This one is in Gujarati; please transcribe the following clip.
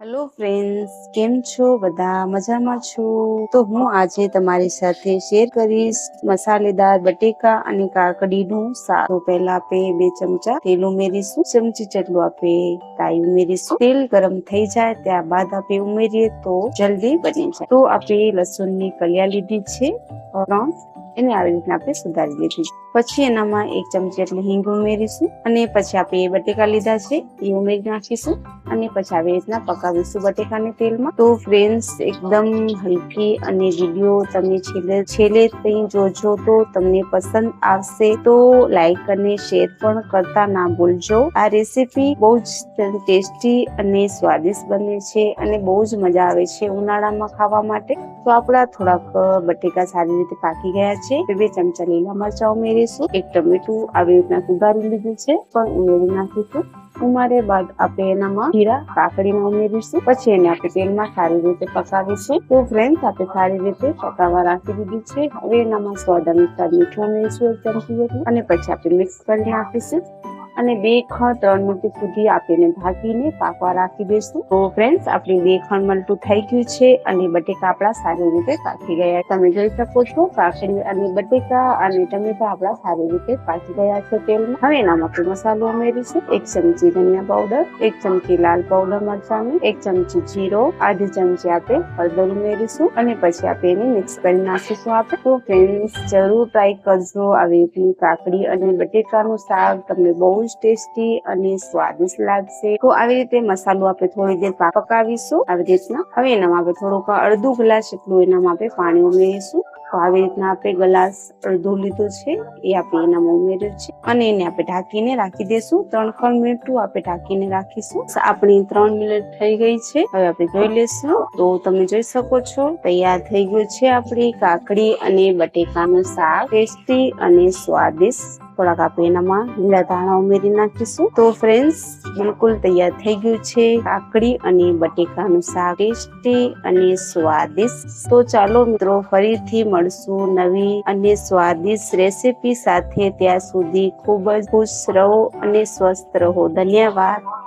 હેલો ફ્રેન્ડ્સ કેમ છો? બધા મજામાં છો? તો હું આજે તમારી સાથે શેર કરીશ મસાલેદાર બટેકા અને કાકડીનું શાક. તો પહેલા આપણે બે ચમચા તેલ ઉમેરીશું. ચમચી જેટલું આપણે રાઈ ઉમેરીશું. તેલ ગરમ થઈ જાય ત્યારબાદ આપણે ઉમેરીએ તો જલ્દી બની જાય. તો આપણે લસણની કલિયા લીધી છે. ત્રણ એને આવી રીતના આપણે સુધારી લીધી છે. પછી એનામાં એક ચમચી એટલે હિંગ ઉમેરીશું અને પછી આપણે એ બટેકા લીધા છે, એ ઉમેરી નાખીશું અને પછી આવી રીતના પકાવીશું બટેકાને તેલમાં. તો ફ્રેન્ડ્સ એકદમ હલકી અને વીડિયો તમે છેલ્લે છેલ્લે ત્યાં જોજો તો તમને પસંદ આવશે. તો લાઈક અને શેર પણ કરતા ના ભૂલજો. આ રેસીપી બહુ જ ટેસ્ટી અને સ્વાદિષ્ટ બને છે અને બહુ જ મજા આવે છે ઉનાળામાં ખાવા માટે. તો આપણા થોડાક બટેકા સારી રીતે પાકી ગયા છે. બે ચમચા લીલા મરચા ઉમેરીશું એક ટમેટું આવી રીતના સુધારી લીધું છે, પણ ઉમેરી નાખીશું. ઉમારે બાદ આપણે એનામાં જીરા કાકડીમાં ઉમેરીશું. પછી એને આપણે તેલમાં સારી રીતે પકાવીશું. તો ફ્રેન્ડ આપણે સારી રીતે પકાવવા રાખી દીધી છે. હવે એનામાં સ્વાદ અનુસાર મીઠું ઉમેરીશું એક ચમચી અને પછી આપણે મિક્સ કરી નાખીશું. અને બે ખણ ત્રણ મિનિટ સુધી આપીને ઢાંકીને પાકવા રાખી દઈશું. તો ફ્રેન્ડ્સ આપણી બે ખણ મલટું થઈ ગયું છે અને બટેકા આપણા સારી રીતે પાકી ગયા. તમે જોઈ શકો છો કાકડી અને બટેકા અને ટમેટા આપણા સારી રીતે પાકી ગયા છે તેલમાં. હવે એનામાં માટે મસાલો ઉમેરીશું. એક ચમચી ધનિયા પાવડર એક ચમચી લાલ પાવડર મરચાંની, એક ચમચી જીરો અડધી ચમચી આપણે હળદર ઉમેરીશું અને પછી આપણે એને મિક્સ કરી નાખીશું આપણે. તો ફ્રેન્ડ્સ જરૂર ટ્રાય કરજો આવી રીતની કાકડી અને બટેકાનું શાક. તમને બહુ જ ટેસ્ટી અને સ્વાદિષ્ટ લાગશે. તો આવી રીતે મસાલો આપણે થોડી દેર પકાવીશું. આવી રીતના હવે એનામાં આપણે થોડુંક અડધું ગ્લાસ જેટલું એનામાં આપણે પાણી ઉમેરીશું. તો આવી રીતના આપણે ગ્લાસ અડધું લીધું છે, એ આપણે એનામાં ઉમેર્યું છે. અને એને આપણે ઢાંકીને રાખી દઈશું ત્રણ ત્રણ મિનિટ આપણે ઢાંકીને રાખીશું. આપણી ત્રણ મિનિટ થઈ ગઈ છે. હવે આપણે જોઈ લેશું તો તમે જોઈ શકો છો, તૈયાર થઈ ગયું છે આપણી કાકડી અને બટેકાનું શાક. ટેસ્ટી અને સ્વાદિષ્ટ થોડાક આપણે એનામાં લીલા ધાણા ઉમેરી નાખીશું. તો ફ્રેન્ડ્સ બિલકુલ તૈયાર થઈ ગયું છે કાકડી અને બટેકાનું શાક. ટેસ્ટી અને સ્વાદિષ્ટ. તો ચાલો મિત્રો, ફરીથી મળશું નવી અને સ્વાદિષ્ટ રેસીપી સાથે. ત્યાં સુધી ખૂબ જ ખુશ રહો અને સ્વસ્થ રહો. ધન્યવાદ.